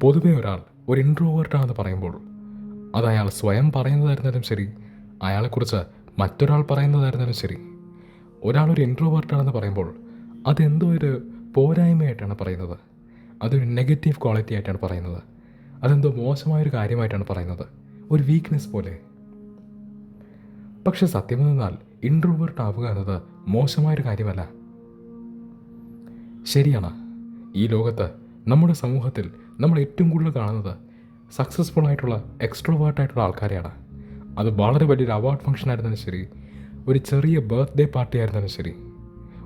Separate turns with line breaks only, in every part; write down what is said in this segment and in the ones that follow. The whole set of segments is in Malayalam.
പൊതുവെ ഒരാൾ ഒരു ഇൻട്രോവേർട്ടാണെന്ന് പറയുമ്പോൾ അത് അയാൾ സ്വയം പറയുന്നതായിരുന്നാലും ശരി അയാളെക്കുറിച്ച് മറ്റൊരാൾ പറയുന്നതായിരുന്നാലും ശരി. ഒരാൾ ഒരു ഇൻട്രോവേർട്ടാണെന്ന് പറയുമ്പോൾ അതെന്തോ ഒരു പോരായ്മയായിട്ടാണ് പറയുന്നത്. അതൊരു നെഗറ്റീവ് ക്വാളിറ്റി ആയിട്ടാണ് പറയുന്നത്. അതെന്തോ മോശമായൊരു കാര്യമായിട്ടാണ് പറയുന്നത്. ഒരു വീക്ക്നെസ് പോലെ. പക്ഷെ സത്യം എന്നാൽ ഇൻട്രോവേർട്ട് ആവുക എന്നത് മോശമായൊരു കാര്യമല്ല. ശരിയാണ്. ഈ ലോകത്ത് നമ്മുടെ സമൂഹത്തിൽ നമ്മൾ ഏറ്റവും കൂടുതൽ കാണുന്നത് സക്സസ്ഫുൾ ആയിട്ടുള്ള എക്സ്ട്രോവേർട്ടായിട്ടുള്ള ആൾക്കാരെയാണ്. അത് വളരെ വലിയൊരു അവാർഡ് ഫംഗ്ഷൻ ആയിരുന്നാലും ശരി ഒരു ചെറിയ ബർത്ത്ഡേ പാർട്ടി ആയിരുന്നാലും ശരി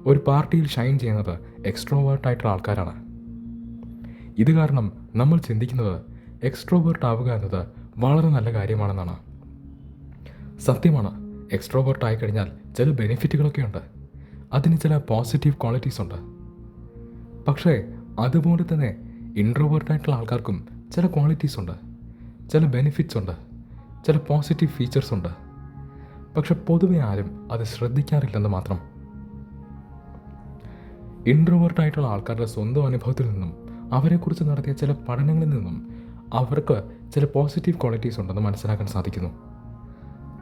ഒരു പാർട്ടിയിൽ ഷൈൻ ചെയ്യുന്നത് എക്സ്ട്രോവേർട്ടായിട്ടുള്ള ആൾക്കാരാണ്. ഇത് കാരണം നമ്മൾ ചിന്തിക്കുന്നത് എക്സ്ട്രോവേർട്ട് ആവുക എന്നത് വളരെ നല്ല കാര്യമാണെന്നാണ്. സത്യമാണ് എക്സ്ട്രോവേർട്ട് ആയി കഴിഞ്ഞാൽ ചില ബെനിഫിറ്റുകളൊക്കെ ഉണ്ട്. അതിന് ചില പോസിറ്റീവ് ക്വാളിറ്റീസ് ഉണ്ട്. പക്ഷേ അതുപോലെ തന്നെ ഇൻട്രോവേർട്ടായിട്ടുള്ള ആൾക്കാർക്കും ചില ക്വാളിറ്റീസ് ഉണ്ട്. ചില ബെനിഫിറ്റ്സ് ഉണ്ട്. ചില പോസിറ്റീവ് ഫീച്ചേഴ്സ് ഉണ്ട്. പക്ഷെ പൊതുവെ ആരും അത് ശ്രദ്ധിക്കാറില്ലെന്ന് മാത്രം. ഇൻട്രോവേർട്ടായിട്ടുള്ള ആൾക്കാരുടെ സ്വന്തം അനുഭവത്തിൽ നിന്നും അവരെക്കുറിച്ച് നടത്തിയ ചില പഠനങ്ങളിൽ നിന്നും അവർക്ക് ചില പോസിറ്റീവ് ക്വാളിറ്റീസ് ഉണ്ടെന്ന് മനസ്സിലാക്കാൻ സാധിക്കുന്നു.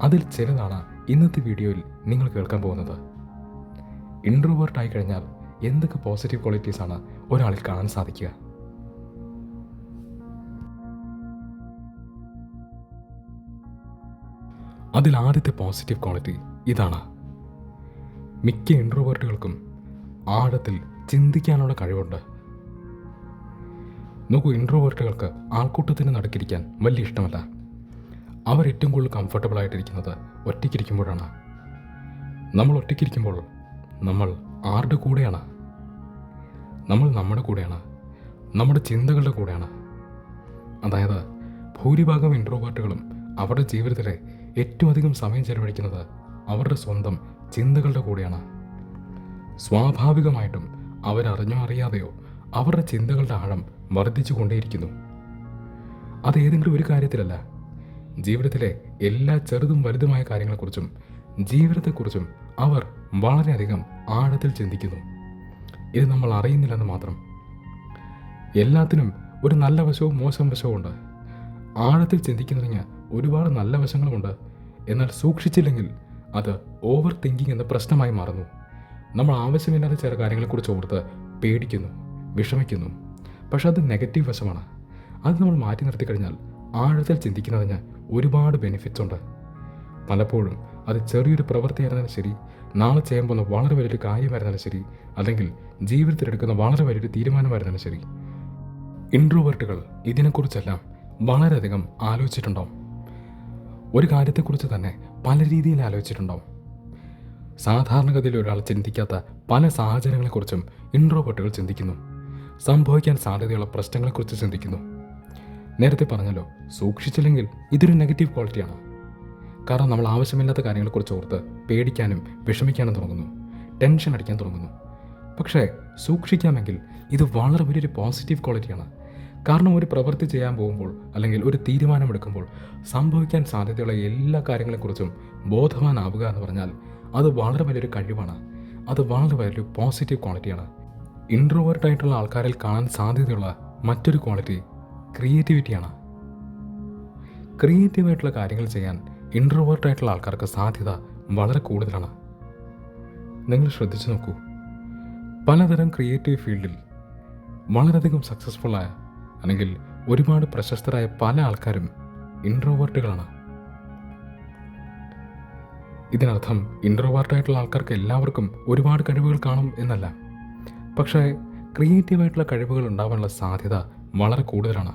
അതിൽ ചിലതാണ് ഇന്നത്തെ വീഡിയോയിൽ നിങ്ങൾ കേൾക്കാൻ പോകുന്നത്. ഇൻട്രോവേർട്ടായി കഴിഞ്ഞാൽ എന്തൊക്കെ പോസിറ്റീവ് ക്വാളിറ്റീസാണ് ഒരാളിൽ കാണാൻ സാധിക്കുക? അതിൽ ആദ്യത്തെ പോസിറ്റീവ് ക്വാളിറ്റി ഇതാണ്. മിക്ക ഇൻട്രോവേർട്ടുകൾക്കും ആഴത്തിൽ ചിന്തിക്കാനുള്ള കഴിവുണ്ട്. നോക്കൂ ഇൻട്രോവേർട്ടുകൾക്ക് ആൾക്കൂട്ടത്തിന് നടുക്കിരിക്കാൻ വലിയ ഇഷ്ടമല്ല. അവർ ഏറ്റവും കൂടുതൽ കംഫർട്ടബിൾ ആയിട്ടിരിക്കുന്നത് ഒറ്റയ്ക്കിരിക്കുമ്പോഴാണ്. നമ്മൾ ഒറ്റയ്ക്കിരിക്കുമ്പോൾ നമ്മൾ ആരുടെ കൂടെയാണ്? നമ്മൾ നമ്മുടെ കൂടെയാണ്. നമ്മുടെ ചിന്തകളുടെ കൂടെയാണ്. അതായത് ഭൂരിഭാഗം ഇൻട്രോപാർട്ടുകളും അവരുടെ ജീവിതത്തിലെ ഏറ്റവും അധികം സമയം ചെലവഴിക്കുന്നത് അവരുടെ സ്വന്തം ചിന്തകളുടെ കൂടെയാണ്. സ്വാഭാവികമായിട്ടും അവരറിഞ്ഞോ അറിയാതെയോ അവരുടെ ചിന്തകളുടെ ആഴം വർദ്ധിച്ചു കൊണ്ടേയിരിക്കുന്നു. അത് ഏതെങ്കിലും ഒരു കാര്യത്തിലല്ല. ജീവിതത്തിലെ എല്ലാ ചെറുതും വലുതുമായ കാര്യങ്ങളെക്കുറിച്ചും ജീവിതത്തെക്കുറിച്ചും അവർ വളരെയധികം ആഴത്തിൽ ചിന്തിക്കുന്നു. ഇത് നമ്മൾ അറിയുന്നില്ലെന്ന് മാത്രം. എല്ലാത്തിനും ഒരു നല്ല വശവും മോശം വശവും ഉണ്ട്. ആഴത്തിൽ ചിന്തിക്കുന്നതിന് ഒരുപാട് നല്ല വശങ്ങളുമുണ്ട് എന്നാൽ സൂക്ഷിച്ചില്ലെങ്കിൽ അത് ഓവർ തിങ്കിങ് എന്ന പ്രശ്നമായി മാറുന്നു. നമ്മൾ ആവശ്യമില്ലാത്ത ചില കാര്യങ്ങളെക്കുറിച്ച് ഓർത്ത് പേടിക്കുന്നു വിഷമിക്കുന്നു. പക്ഷെ അത് നെഗറ്റീവ് വശമാണ്. അത് നമ്മൾ മാറ്റി നിർത്തി കഴിഞ്ഞാൽ ആഴത്തിൽ ചിന്തിക്കുന്നതിന് ഒരുപാട് ബെനിഫിറ്റ്സ് ഉണ്ട്. പലപ്പോഴും അത് ചെറിയൊരു പ്രവൃത്തിയായിരുന്നാലും ശരി. നാളെ ചെയ്യാൻ പോകുന്ന വളരെ വലിയൊരു കാര്യമായിരുന്നാലും ശരി. അല്ലെങ്കിൽ ജീവിതത്തിലെടുക്കുന്ന വളരെ വലിയൊരു തീരുമാനമായിരുന്നാലും ശരി. ഇൻട്രോവേർട്ടുകൾ ഇതിനെക്കുറിച്ചെല്ലാം വളരെയധികം ആലോചിച്ചിട്ടുണ്ടാവും. ഒരു കാര്യത്തെക്കുറിച്ച് തന്നെ പല രീതിയിൽ ആലോചിച്ചിട്ടുണ്ടാവും. സാധാരണഗതിയിൽ ഒരാൾ ചിന്തിക്കാത്ത പല സാഹചര്യങ്ങളെക്കുറിച്ചും ഇൻട്രോവേർട്ടുകൾ ചിന്തിക്കുന്നു. സംഭവിക്കാൻ സാധ്യതയുള്ള പ്രശ്നങ്ങളെക്കുറിച്ച് ചിന്തിക്കുന്നു. നേരത്തെ പറഞ്ഞല്ലോ സൂക്ഷിച്ചില്ലെങ്കിൽ ഇതൊരു നെഗറ്റീവ് ക്വാളിറ്റിയാണ് കാരണം നമ്മൾ ആവശ്യമില്ലാത്ത കാര്യങ്ങളെക്കുറിച്ച് ഓർത്ത് പേടിക്കാനും വിഷമിക്കാനും തുടങ്ങുന്നു. ടെൻഷൻ അടിക്കാൻ തുടങ്ങുന്നു. പക്ഷേ സൂക്ഷിക്കാമെങ്കിൽ ഇത് വളരെ വലിയൊരു പോസിറ്റീവ് ക്വാളിറ്റിയാണ്. കാരണം ഒരു പ്രവൃത്തി ചെയ്യാൻ പോകുമ്പോൾ അല്ലെങ്കിൽ ഒരു തീരുമാനമെടുക്കുമ്പോൾ സംഭവിക്കാൻ സാധ്യതയുള്ള എല്ലാ കാര്യങ്ങളെക്കുറിച്ചും ബോധവാനാവുക എന്ന് പറഞ്ഞാൽ അത് വളരെ വലിയൊരു കഴിവാണ്. അത് വളരെ വലിയൊരു പോസിറ്റീവ് ക്വാളിറ്റിയാണ്. ഇൻട്രോവേർട്ട് ആയിട്ടുള്ള ആൾക്കാരിൽ കാണാൻ സാധ്യതയുള്ള മറ്റൊരു ക്വാളിറ്റി ക്രിയേറ്റിവിറ്റിയാണ്. ക്രിയേറ്റീവായിട്ടുള്ള കാര്യങ്ങൾ ചെയ്യാൻ ഇൻട്രോവേർട്ട് ആയിട്ടുള്ള ആൾക്കാർക്ക് സാധ്യത വളരെ കൂടുതലാണ്. നിങ്ങൾ ശ്രദ്ധിച്ചു നോക്കൂ. പലതരം ക്രിയേറ്റീവ് ഫീൽഡിൽ വളരെയധികം സക്സസ്ഫുൾ ആയ അല്ലെങ്കിൽ ഒരുപാട് പ്രശസ്തരായ പല ആൾക്കാരും ഇൻട്രോവേർട്ടുകളാണ് ഇതിനർത്ഥം ഇൻട്രോവേർട്ട് ആയിട്ടുള്ള ആൾക്കാർക്ക് എല്ലാവർക്കും ഒരുപാട് കഴിവുകൾ കാണും എന്നല്ല. പക്ഷേ ക്രിയേറ്റീവായിട്ടുള്ള കഴിവുകൾ ഉണ്ടാവാനുള്ള സാധ്യത വളരെ കൂടുതലാണ്.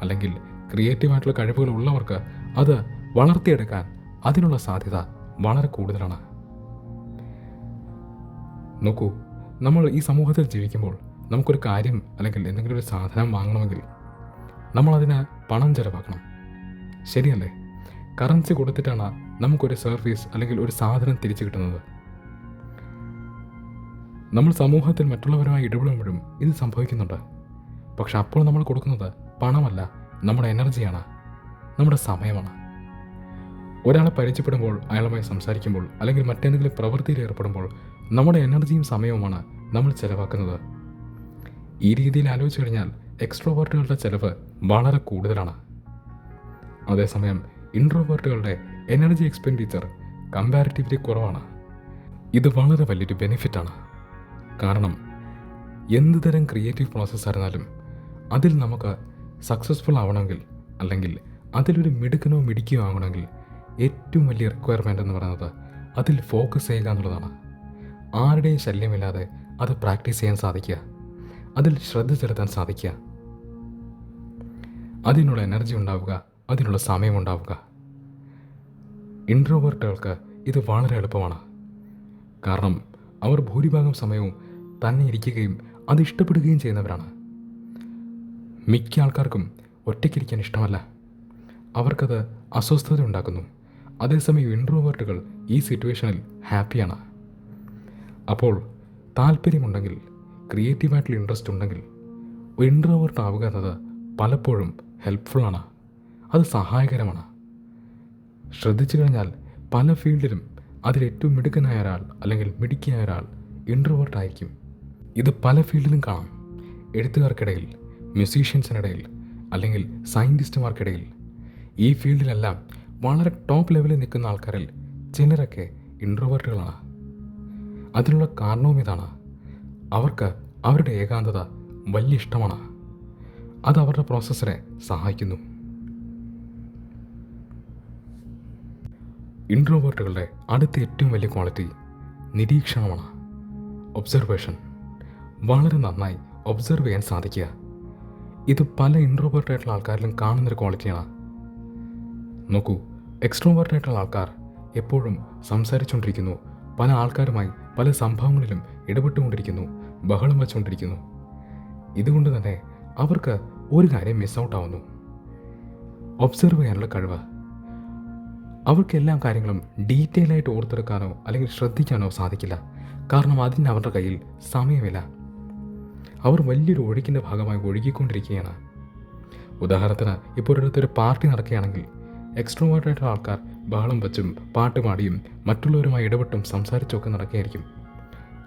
അല്ലെങ്കിൽ ക്രിയേറ്റീവായിട്ടുള്ള കഴിവുകൾ ഉള്ളവർക്ക് അത് വളർത്തിയെടുക്കാൻ അതിനുള്ള സാധ്യത വളരെ കൂടുതലാണ്. നോക്കൂ നമ്മൾ ഈ സമൂഹത്തിൽ ജീവിക്കുമ്പോൾ നമുക്കൊരു കാര്യം അല്ലെങ്കിൽ എന്തെങ്കിലും ഒരു സാധനം വാങ്ങണമെങ്കിൽ നമ്മളതിന് പണം ചെലവാക്കണം. ശരിയല്ലേ? കറൻസി കൊടുത്തിട്ടാണ് നമുക്കൊരു സർവീസ് അല്ലെങ്കിൽ ഒരു സാധനം തിരിച്ചു കിട്ടുന്നത്. നമ്മൾ സമൂഹത്തിൽ മറ്റുള്ളവരുമായി ഇടപെടുമ്പോഴും ഇത് സംഭവിക്കുന്നുണ്ട്. പക്ഷെ അപ്പോൾ നമ്മൾ കൊടുക്കുന്നത് പണമല്ല നമ്മുടെ എനർജിയാണ് നമ്മുടെ സമയമാണ്. ഒരാളെ പരിചയപ്പെടുമ്പോൾ അയാളുമായി സംസാരിക്കുമ്പോൾ അല്ലെങ്കിൽ മറ്റേതെങ്കിലും പ്രവൃത്തിയിൽ ഏർപ്പെടുമ്പോൾ നമ്മുടെ എനർജിയും സമയവുമാണ് നമ്മൾ ചിലവാക്കുന്നത്. ഈ രീതിയിൽ ആലോചിച്ച് കഴിഞ്ഞാൽ എക്സ്ട്രോവേർട്ടുകളുടെ ചിലവ് വളരെ കൂടുതലാണ്. അതേസമയം ഇൻട്രോവേർട്ടുകളുടെ എനർജി എക്സ്പെൻഡിച്ചർ കമ്പാരിറ്റീവ്ലി കുറവാണ്. ഇത് വളരെ വലിയൊരു ബെനിഫിറ്റാണ്. കാരണം എന്ത് തരം ക്രിയേറ്റീവ് പ്രോസസ്സ് ആയിരുന്നാലും അതിൽ നമുക്ക് സക്സസ്ഫുൾ ആവണമെങ്കിൽ അല്ലെങ്കിൽ അതിലൊരു മിടുക്കനോ മിടിക്കുകയോ ആവണമെങ്കിൽ ഏറ്റവും വലിയ റിക്വയർമെന്റ് എന്ന് പറയുന്നത് അതിൽ ഫോക്കസ് ചെയ്യുക എന്നുള്ളതാണ്. ആരുടെയും ശല്യമില്ലാതെ അത് പ്രാക്ടീസ് ചെയ്യാൻ സാധിക്കുക. അതിൽ ശ്രദ്ധ ചെലുത്താൻ സാധിക്കുക. അതിനുള്ള എനർജി ഉണ്ടാവുക അതിനുള്ള സമയമുണ്ടാവുക ഇൻട്രോവേർട്ടുകൾക്ക് ഇത് വളരെ എളുപ്പമാണ്. കാരണം അവർ ഭൂരിഭാഗം സമയവും തന്നെ ഇരിക്കുകയും അത് ഇഷ്ടപ്പെടുകയും ചെയ്യുന്നവരാണ്. മിക്ക ആൾക്കാർക്കും ഒറ്റയ്ക്കിരിക്കാൻ ഇഷ്ടമല്ല. അവർക്കത് അസ്വസ്ഥത ഉണ്ടാക്കുന്നു. അതേസമയം ഇൻട്രോവേർട്ടുകൾ ഈ സിറ്റുവേഷനിൽ ഹാപ്പിയാണ് അപ്പോൾ താല്പര്യമുണ്ടെങ്കിൽ ക്രിയേറ്റീവായിട്ടുള്ള ഇൻട്രസ്റ്റ് ഉണ്ടെങ്കിൽ ഒരു ഇൻട്രോവേർട്ട് ആവുക എന്നത് പലപ്പോഴും ഹെൽപ്ഫുള്ളാണ് അത് സഹായകരമാണ്. ശ്രദ്ധിച്ചു കഴിഞ്ഞാൽ പല ഫീൽഡിലും അതിലേറ്റവും മിടുക്കനായ ഒരാൾ അല്ലെങ്കിൽ മിടുക്കിയായ ഒരാൾ ഇൻട്രോവേർട്ടായിരിക്കും ഇത് പല ഫീൽഡിലും കാണാം. എഴുത്തുകാർക്കിടയിൽ മ്യൂസീഷ്യൻസിനിടയിൽ അല്ലെങ്കിൽ സയന്റിസ്റ്റുമാർക്കിടയിൽ ഈ ഫീൽഡിലെല്ലാം വളരെ ടോപ്പ് ലെവലിൽ നിൽക്കുന്ന ആൾക്കാരിൽ ചിലരൊക്കെ ഇൻട്രോവേർട്ടുകളാണ് അതിനുള്ള കാരണവും ഇതാണ്. അവർക്ക് അവരുടെ ഏകാന്തത വലിയ ഇഷ്ടമാണ്. അത് അവരുടെ പ്രോസസ്സിനെ സഹായിക്കുന്നു. ഇൻട്രോവേർട്ടുകളുടെ അടുത്ത ഏറ്റവും വലിയ ക്വാളിറ്റി നിരീക്ഷണമാണ്. ഒബ്സർവേഷൻ വളരെ നന്നായി ഒബ്സർവ് ചെയ്യാൻ സാധിക്കുക. ഇത് പല ഇൻട്രോവേർട്ടായിട്ടുള്ള ആൾക്കാരിലും കാണുന്നൊരു ക്വാളിറ്റിയാണ് നോക്കൂ എക്സ്ട്രോവേർട്ടായിട്ടുള്ള ആൾക്കാർ എപ്പോഴും സംസാരിച്ചുകൊണ്ടിരിക്കുന്നു. പല ആൾക്കാരുമായി പല സംഭവങ്ങളിലും ഇടപെട്ടുകൊണ്ടിരിക്കുന്നു ബഹളം വെച്ചുകൊണ്ടിരിക്കുന്നു. ഇതുകൊണ്ട് തന്നെ അവർക്ക് ഒരു കാര്യം മിസ് ഔട്ട് ആവുന്നു. ഒബ്സർവ് ചെയ്യാനുള്ള കഴിവ്. അവർക്ക് എല്ലാ കാര്യങ്ങളും ഡീറ്റെയിൽ ആയിട്ട് ഓർത്തെടുക്കാനോ അല്ലെങ്കിൽ ശ്രദ്ധിക്കാനോ സാധിക്കില്ല. കാരണം അതിന് അവരുടെ കയ്യിൽ സമയമില്ല. അവർ വലിയൊരു ഒഴുക്കിന്റെ ഭാഗമായി ഒഴുകിക്കൊണ്ടിരിക്കുകയാണ്. ഉദാഹരണത്തിന് ഇപ്പോൾ ഒരിടത്തൊരു പാർട്ടി നടക്കുകയാണെങ്കിൽ എക്സ്ട്രോവേർട്ടായിട്ടുള്ള ആൾക്കാർ ബഹളം വച്ചും പാട്ടുപാടിയും മറ്റുള്ളവരുമായി ഇടപെട്ടും സംസാരിച്ചൊക്കെ നടക്കുകയായിരിക്കും.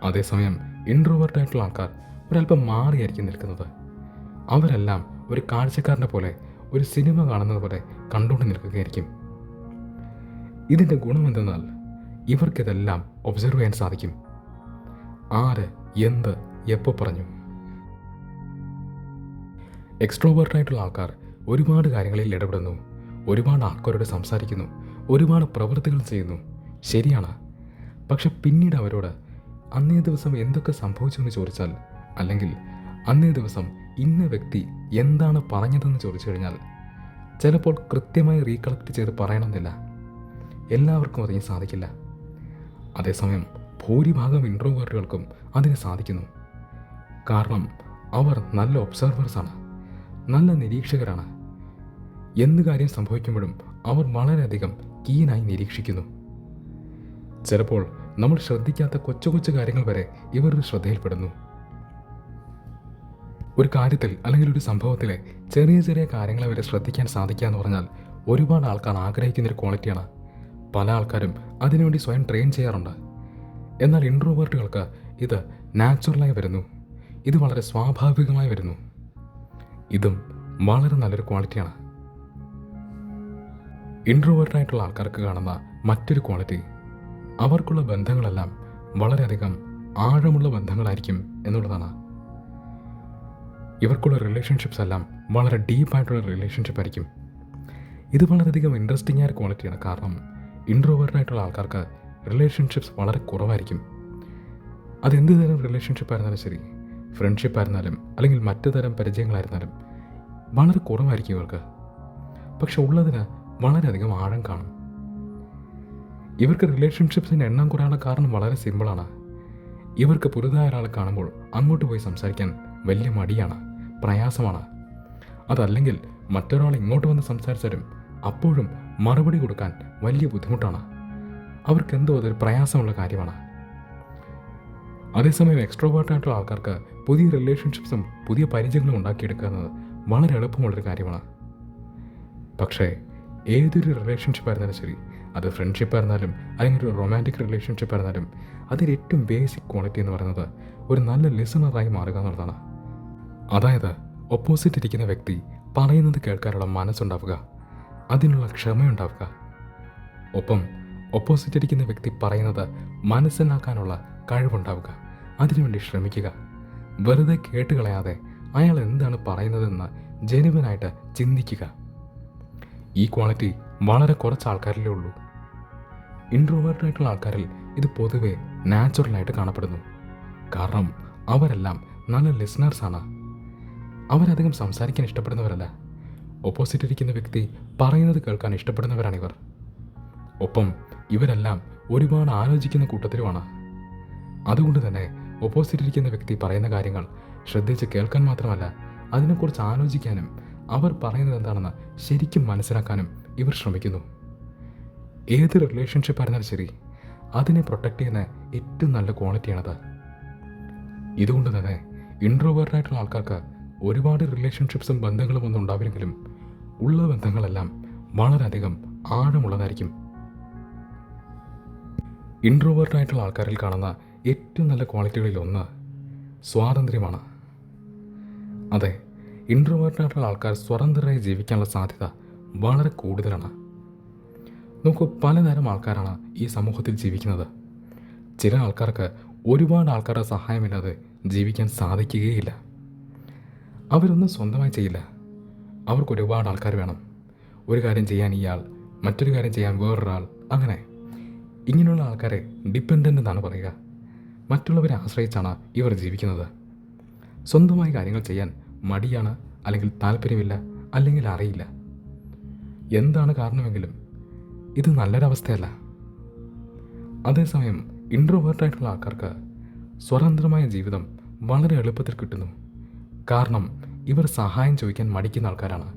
അതേസമയം ഇൻട്രോവേർട്ടായിട്ടുള്ള ആൾക്കാർ ഒരല്പം മാറിയായിരിക്കും നിൽക്കുന്നത്. അവരെല്ലാം ഒരു കാഴ്ചക്കാരനെ പോലെ ഒരു സിനിമ കാണുന്നത് പോലെ കണ്ടുകൊണ്ട് നിൽക്കുകയായിരിക്കും. ഇതിന്റെ ഗുണമെന്തെന്നാൽ ഇവർക്കിതെല്ലാം ഒബ്സർവ് ചെയ്യാൻ സാധിക്കും. ആര് എന്ത് എപ്പോൾ പറഞ്ഞു. എക്സ്ട്രോവേർട്ടായിട്ടുള്ള ആൾക്കാർ ഒരുപാട് കാര്യങ്ങളിൽ ഇടപെടുന്നു. ഒരുപാട് ആൾക്കാരോട് സംസാരിക്കുന്നു ഒരുപാട് പ്രവൃത്തികൾ ചെയ്യുന്നു. ശരിയാണ്. പക്ഷെ പിന്നീട് അവരോട് അന്നേ ദിവസം എന്തൊക്കെ സംഭവിച്ചു എന്ന് ചോദിച്ചാൽ അല്ലെങ്കിൽ അന്നേ ദിവസം ഇന്ന വ്യക്തി എന്താണ് പറഞ്ഞതെന്ന് ചോദിച്ചു കഴിഞ്ഞാൽ ചിലപ്പോൾ കൃത്യമായി റീകളക്ട് ചെയ്ത് പറയണമെന്നില്ല. എല്ലാവർക്കും അതിന് സാധിക്കില്ല. അതേസമയം ഭൂരിഭാഗം ഇൻട്രോവേർട്ടുകൾക്കും അതിന് സാധിക്കുന്നു. കാരണം അവർ നല്ല ഒബ്സർവേഴ്സാണ് നല്ല നിരീക്ഷകരാണ്. എന്ത് കാര്യം സംഭവിക്കുമ്പോഴും അവർ വളരെയധികം കീനായി നിരീക്ഷിക്കുന്നു. ചിലപ്പോൾ നമ്മൾ ശ്രദ്ധിക്കാത്ത കൊച്ചു കൊച്ചു കാര്യങ്ങൾ വരെ ഇവരുടെ ശ്രദ്ധയിൽപ്പെടുന്നു. ഒരു കാര്യത്തിൽ അല്ലെങ്കിൽ ഒരു സംഭവത്തിലെ ചെറിയ ചെറിയ കാര്യങ്ങളെ വരെ ശ്രദ്ധിക്കാൻ സാധിക്കുക എന്ന് പറഞ്ഞാൽ ഒരുപാട് ആൾക്കാർ ആഗ്രഹിക്കുന്ന ഒരു ക്വാളിറ്റിയാണ്. പല ആൾക്കാരും അതിനുവേണ്ടി സ്വയം ട്രെയിൻ ചെയ്യാറുണ്ട്. എന്നാൽ ഇൻട്രോവേർട്ടുകൾക്ക് ഇത് നാച്ചുറലായി വരുന്നു. ഇത് വളരെ സ്വാഭാവികമായി വരുന്നു. ഇതും വളരെ നല്ലൊരു ക്വാളിറ്റിയാണ് ഇൻട്രോവേർട്ടായിട്ടുള്ള ആൾക്കാർക്ക് കാണുന്ന മറ്റൊരു ക്വാളിറ്റി. അവർക്കുള്ള ബന്ധങ്ങളെല്ലാം വളരെയധികം ആഴമുള്ള ബന്ധങ്ങളായിരിക്കും എന്നുള്ളതാണ്. ഇവർക്കുള്ള റിലേഷൻഷിപ്സ് എല്ലാം വളരെ ഡീപ്പായിട്ടുള്ള റിലേഷൻഷിപ്പ് ആയിരിക്കും. ഇത് വളരെയധികം ഇൻട്രസ്റ്റിംഗ് ആയ ക്വാളിറ്റിയാണ് കാരണം ഇൻട്രോവേർട്ടായിട്ടുള്ള ആൾക്കാർക്ക് റിലേഷൻഷിപ്സ് വളരെ കുറവായിരിക്കും. അതെന്ത് തരം റിലേഷൻഷിപ്പ് ആയിരുന്നാലും ശരി ഫ്രണ്ട്ഷിപ്പ് ആയിരുന്നാലും അല്ലെങ്കിൽ മറ്റു തരം പരിചയങ്ങളായിരുന്നാലും വളരെ കുറവായിരിക്കും ഇവർക്ക്. പക്ഷെ ഉള്ളതിന് വളരെയധികം ആഴം കാണും. ഇവർക്ക് റിലേഷൻഷിപ്സിന്റെ എണ്ണം കുറയാനുള്ള കാരണം വളരെ സിമ്പിളാണ് ഇവർക്ക് പുതുതായ ഒരാളെ കാണുമ്പോൾ അങ്ങോട്ട് പോയി സംസാരിക്കാൻ വലിയ മടിയാണ് പ്രയാസമാണ്. അതല്ലെങ്കിൽ മറ്റൊരാൾ ഇങ്ങോട്ട് വന്ന് സംസാരിച്ചാലും അപ്പോഴും മറുപടി കൊടുക്കാൻ വലിയ ബുദ്ധിമുട്ടാണ്. അവർക്ക് എന്തോ അതൊരു പ്രയാസമുള്ള കാര്യമാണ്. അതേസമയം എക്സ്ട്രോവേർട്ടായിട്ടുള്ള ആൾക്കാർക്ക് പുതിയ റിലേഷൻഷിപ്സും പുതിയ പരിചയങ്ങളും ഉണ്ടാക്കിയെടുക്കുന്നത് വളരെ എളുപ്പമുള്ളൊരു കാര്യമാണ്. പക്ഷേ ഏതൊരു റിലേഷൻഷിപ്പ് ആയിരുന്നാലും ശരി. അത് ഫ്രണ്ട്ഷിപ്പ് ആയിരുന്നാലും അല്ലെങ്കിൽ ഒരു റൊമാന്റിക് റിലേഷൻഷിപ്പ് ആയിരുന്നാലും അതിന്റെ ഏറ്റവും ബേസിക് ക്വാളിറ്റി എന്ന് പറയുന്നത് ഒരു നല്ല ലിസണറായി മാറുക എന്നുള്ളതാണ്. അതായത് ഓപ്പോസിറ്റ് ഇരിക്കുന്ന വ്യക്തി പറയുന്നത് കേൾക്കാനുള്ള മനസ്സുണ്ടാവുക അതിനുള്ള ക്ഷമയുണ്ടാവുക. ഒപ്പം ഓപ്പോസിറ്റ് ഇരിക്കുന്ന വ്യക്തി പറയുന്നത് മനസ്സിലാക്കാനുള്ള കഴിവുണ്ടാവുക അതിനുവേണ്ടി ശ്രമിക്കുക. വെറുതെ കേട്ടുകളയാതെ അയാൾ എന്താണ് പറയുന്നതെന്ന് ജനുവനായിട്ട് ചിന്തിക്കുക. ഈ ക്വാളിറ്റി വളരെ കുറച്ച് ആൾക്കാരിലേ ഉള്ളൂ. ഇൻട്രോവേർട്ടായിട്ടുള്ള ആൾക്കാരിൽ ഇത് പൊതുവെ നാച്ചുറലായിട്ട് കാണപ്പെടുന്നു. കാരണം അവരെല്ലാം നല്ല ലിസണേഴ്സാണ് അവരധികം സംസാരിക്കാൻ ഇഷ്ടപ്പെടുന്നവരല്ല. ഓപ്പോസിറ്റ് ഇരിക്കുന്ന വ്യക്തി പറയുന്നത് കേൾക്കാൻ ഇഷ്ടപ്പെടുന്നവരാണിവർ. ഒപ്പം ഇവരെല്ലാം ഒരുപാട് ആലോചിക്കുന്ന കൂട്ടത്തിലുമാണ്. അതുകൊണ്ട് തന്നെ ഓപ്പോസിറ്റ് ഇരിക്കുന്ന വ്യക്തി പറയുന്ന കാര്യങ്ങൾ ശ്രദ്ധിച്ച് കേൾക്കാൻ മാത്രമല്ല അതിനെക്കുറിച്ച് ആലോചിക്കാനും അവർ പറയുന്നത് എന്താണെന്ന് ശരിക്കും മനസ്സിലാക്കാനും ഇവർ ശ്രമിക്കുന്നു. ഏത് റിലേഷൻഷിപ്പ് ആയിരുന്നാലും ശരി അതിനെ പ്രൊട്ടക്റ്റ് ചെയ്യുന്ന ഏറ്റവും നല്ല ക്വാളിറ്റിയാണത് ഇതുകൊണ്ട് തന്നെ ഇൻട്രോവേർട്ടായിട്ടുള്ള ആൾക്കാർക്ക് ഒരുപാട് റിലേഷൻഷിപ്സും ബന്ധങ്ങളും ഒന്നും ഉണ്ടാവില്ലെങ്കിലും ഉള്ള ബന്ധങ്ങളെല്ലാം വളരെയധികം ആഴമുള്ളതായിരിക്കും. ഇൻട്രോവേർട്ടായിട്ടുള്ള ആൾക്കാരിൽ കാണുന്ന ഏറ്റവും നല്ല ക്വാളിറ്റികളിൽ ഒന്ന് സ്വാതന്ത്ര്യമാണ്. അതെ ഇൻട്രോവേർട്ടായിട്ടുള്ള ആൾക്കാർ സ്വതന്ത്രരായി ജീവിക്കാനുള്ള സാധ്യത വളരെ കൂടുതലാണ്. നോക്കൂ പലതരം ആൾക്കാരാണ് ഈ സമൂഹത്തിൽ ജീവിക്കുന്നത്. ചില ആൾക്കാർക്ക് ഒരുപാട് ആൾക്കാരുടെ സഹായമില്ലാതെ ജീവിക്കാൻ സാധിക്കുകയില്ല. അവരൊന്നും സ്വന്തമായി ചെയ്യില്ല. അവർക്ക് ഒരുപാട് ആൾക്കാർ വേണം. ഒരു കാര്യം ചെയ്യാൻ ഇയാൾ മറ്റൊരു കാര്യം ചെയ്യാൻ വേറൊരാൾ അങ്ങനെ. ഇങ്ങനെയുള്ള ആൾക്കാരെ ഡിപ്പെൻഡന്റ് എന്നാണ് പറയുക. മറ്റുള്ളവരെ ആശ്രയിച്ചാണ് ഇവർ ജീവിക്കുന്നത്. സ്വന്തമായി കാര്യങ്ങൾ ചെയ്യാൻ മടിയാണ് അല്ലെങ്കിൽ താല്പര്യമില്ല അല്ലെങ്കിൽ അറിയില്ല. എന്താണ് കാരണമെങ്കിലും ഇത് നല്ലൊരവസ്ഥയല്ല. അതേസമയം ഇൻട്രോവേർട്ടായിട്ടുള്ള ആൾക്കാർക്ക് സ്വതന്ത്രമായ ജീവിതം വളരെ എളുപ്പത്തിൽ കിട്ടുന്നു. കാരണം ഇവർ സഹായം ചോദിക്കാൻ മടിക്കുന്ന ആൾക്കാരാണ്.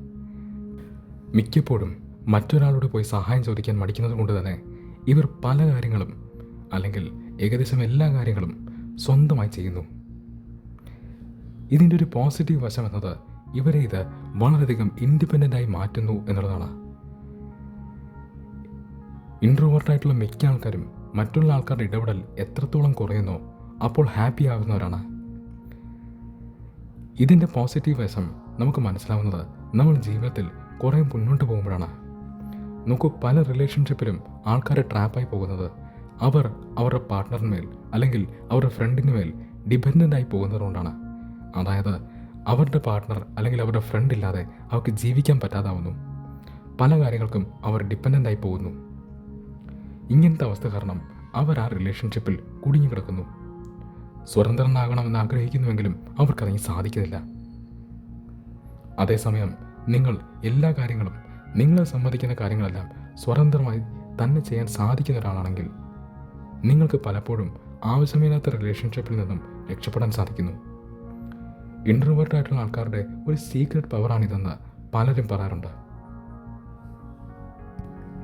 മിക്കപ്പോഴും മറ്റൊരാളോട് പോയി സഹായം ചോദിക്കാൻ മടിക്കുന്നത് കൊണ്ട് തന്നെ ഇവർ പല കാര്യങ്ങളും അല്ലെങ്കിൽ ഏകദേശം എല്ലാ കാര്യങ്ങളും സ്വന്തമായി ചെയ്യുന്നു. ഇതിന്റെ ഒരു പോസിറ്റീവ് വശം എന്നത് ഇവരെ ഇത് വളരെയധികം ഇൻഡിപെൻഡന്റായി മാറ്റുന്നു എന്നുള്ളതാണ്. ഇൻട്രോവേർട്ടായിട്ടുള്ള മിക്ക ആൾക്കാരും മറ്റുള്ള ആൾക്കാരുടെ ഇടപെടൽ എത്രത്തോളം കുറയുന്നോ അപ്പോൾ ഹാപ്പി ആകുന്നവരാണ് ഇതിന്റെ പോസിറ്റീവ് വശം നമുക്ക് മനസ്സിലാവുന്നത് നമ്മൾ ജീവിതത്തിൽ കുറേ മുന്നോട്ട് പോകുമ്പോഴാണ്. നോക്കൂ പല റിലേഷൻഷിപ്പിലും ആൾക്കാരെ ട്രാപ്പായി പോകുന്നത്. അവർ അവരുടെ പാർട്ട്ണറിന്മേൽ അല്ലെങ്കിൽ അവരുടെ ഫ്രണ്ടിന് മേൽ ഡിപെൻഡന്റ് ആയി പോകുന്നതുകൊണ്ടാണ് അതായത് അവരുടെ പാർട്ട്ണർ അല്ലെങ്കിൽ അവരുടെ ഫ്രണ്ട് ഇല്ലാതെ അവർക്ക് ജീവിക്കാൻ പറ്റാതാവുന്നു. പല കാര്യങ്ങൾക്കും അവർ ഡിപ്പെൻഡന്റായി പോകുന്നു. ഇങ്ങനത്തെ അവസ്ഥ കാരണം അവർ ആ റിലേഷൻഷിപ്പിൽ കുടുങ്ങി കിടക്കുന്നു. സ്വതന്ത്രനാകണമെന്ന് ആഗ്രഹിക്കുന്നുവെങ്കിലും അവർക്കതിന് സാധിക്കുന്നില്ല. അതേസമയം നിങ്ങൾ എല്ലാ കാര്യങ്ങളും നിങ്ങളെ സംബന്ധിക്കുന്ന കാര്യങ്ങളെല്ലാം സ്വതന്ത്രമായി തന്നെ ചെയ്യാൻ സാധിക്കുന്ന ഒരാളാണെങ്കിൽ നിങ്ങൾക്ക് പലപ്പോഴും ആവശ്യമില്ലാത്ത റിലേഷൻഷിപ്പിൽ നിന്നും രക്ഷപ്പെടാൻ സാധിക്കുന്നു. ഇൻട്രോവേർട്ടായിട്ടുള്ള ആൾക്കാരുടെ ഒരു സീക്രട്ട് പവറാണിതെന്ന് പലരും പറയാറുണ്ട്.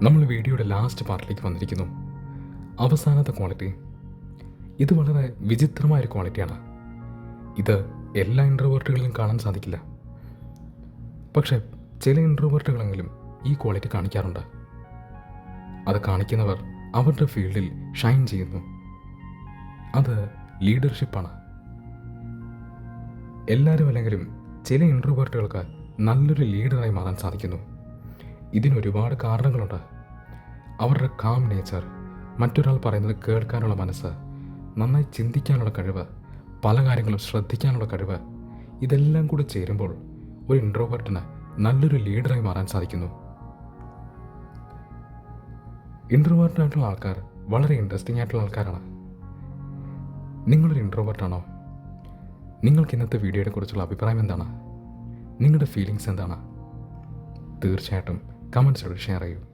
നമ്മൾ വീഡിയോയുടെ ലാസ്റ്റ് പാർട്ടിലേക്ക് വന്നിരിക്കുന്നു. അവസാനത്തെ ക്വാളിറ്റി ഇത് വളരെ വിചിത്രമായ ഒരു ക്വാളിറ്റിയാണ് ഇത് എല്ലാ ഇൻട്രോവേർട്ടുകളിലും കാണാൻ സാധിക്കില്ല. പക്ഷേ ചില ഇൻട്രോവേർട്ടുകളെങ്കിലും ഈ ക്വാളിറ്റി കാണിക്കാറുണ്ട്. അത് കാണിക്കുന്നവർ അവരുടെ ഫീൽഡിൽ ഷൈൻ ചെയ്യുന്നു. അത് ലീഡർഷിപ്പാണ് എല്ലാവരും അല്ലെങ്കിലും ചില ഇൻട്രോവേർട്ടുകൾക്ക് നല്ലൊരു ലീഡറായി മാറാൻ സാധിക്കുന്നു. ഇതിനൊരുപാട് കാരണങ്ങളുണ്ട്. അവരുടെ കാം നേച്ചർ മറ്റൊരാൾ പറയുന്നത് കേൾക്കാനുള്ള മനസ്സ് നന്നായി ചിന്തിക്കാനുള്ള കഴിവ് പല കാര്യങ്ങളും ശ്രദ്ധിക്കാനുള്ള കഴിവ് ഇതെല്ലാം കൂടി ചേരുമ്പോൾ ഒരു ഇൻട്രോവേർട്ടിന് നല്ലൊരു ലീഡറായി മാറാൻ സാധിക്കുന്നു. ഇൻട്രോവേർട്ടായിട്ടുള്ള ആൾക്കാർ വളരെ ഇൻട്രസ്റ്റിംഗ് ആയിട്ടുള്ള ആൾക്കാരാണ്. നിങ്ങളൊരു ഇൻട്രോവേർട്ടാണോ നിങ്ങൾക്ക് ഇന്നത്തെ വീഡിയോയെ കുറിച്ചുള്ള അഭിപ്രായം എന്താണ്? നിങ്ങളുടെ ഫീലിങ്സ് എന്താണ്? തീർച്ചയായിട്ടും കമൻസിലൂടെ ഷെയർ ചെയ്യൂ.